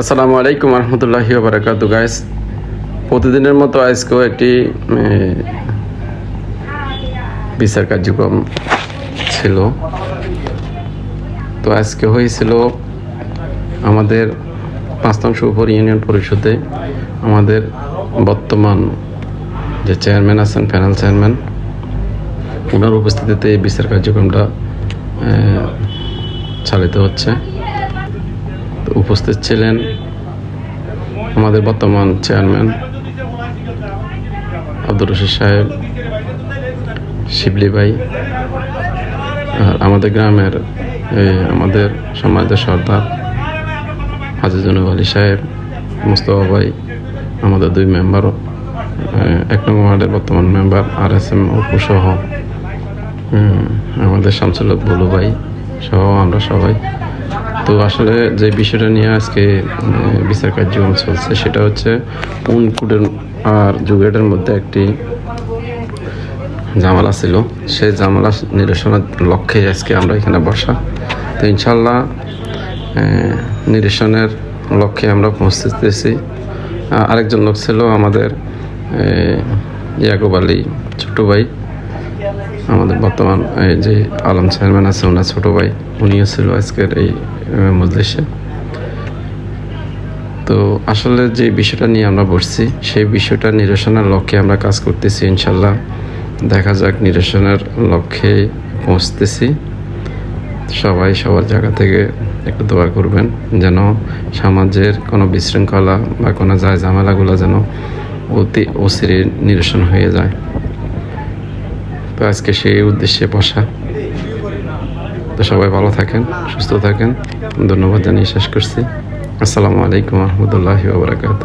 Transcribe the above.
আসসালামু আলাইকুম রহমতুল্লাহি বারাকাত গাইস প্রতিদিনের মতো আজকেও একটি বিচার কার্যক্রম ছিল। তো আজকে হয়েছিল আমাদের পাঁচতাংশ উপর ইউনিয়ন পরিষদে আমাদের বর্তমান যে চেয়ারম্যান আছেন প্যানেল চেয়ারম্যান ওনার উপস্থিতিতে এই বিচার কার্যক্রমটা চালিত হচ্ছে। তো উপস্থিত ছিলেন আমাদের বর্তমান চেয়ারম্যান আব্দুর রশিদ সাহেব, শিবলি ভাই, আর আমাদের গ্রামের আমাদের সমাজের সর্দার হাজিজুনুব আলী সাহেব, মুস্তফা ভাই, আমাদের দুই মেম্বারও এক নম্বর ওয়ার্ডের বর্তমান মেম্বার, আর এস এম অপু সহ আমাদের শামসুল হক বলু ভাই সহ আমরা সবাই তো আসলে যে বিষয়টা নিয়ে আজকে বিচার কার্যক্রম চলছে, সেটা হচ্ছে উনকুটের আর জুগেটের মধ্যে একটি জামালা ছিল। সেই জামালা নিরসনের লক্ষ্যে আজকে আমরা এখানে বসা। তো ইনশাল্লাহ নিরসনের লক্ষ্যে আমরা পৌঁছতেছি আরেকজন লোক ছিল আমাদের ইয়াকুব আলী ছোটো ভাই। আমাদের বর্তমান, এই যে আলম চেয়ারম্যান আছে, ওনার ছোটো ভাই উনিও ছিল আজকের এই মজলিসে। তো আসলে যে বিষয়টা নিয়ে আমরা বসছি, সেই বিষয়টা নিরসনের লক্ষ্যে আমরা কাজ করতেছি, ইনশাল্লাহ। দেখা যাক নিরসনের লক্ষ্যে পৌঁছতেছি। সবাই সবার জায়গা থেকে একটু দোয়া করবেন, যেন সমাজের কোনো বিশৃঙ্খলা বা কোনো যায় ঝামেলাগুলো যেন অতি অচিরে নিরসন হয়ে যায়। আজকে সেই উদ্দেশ্যে বসা। তো সবাই ভালো থাকেন, সুস্থ থাকেন। ধন্যবাদ জানিয়ে শেষ করছি। আসসালামু আলাইকুম রহমতুল্লাহি বাবরাকাত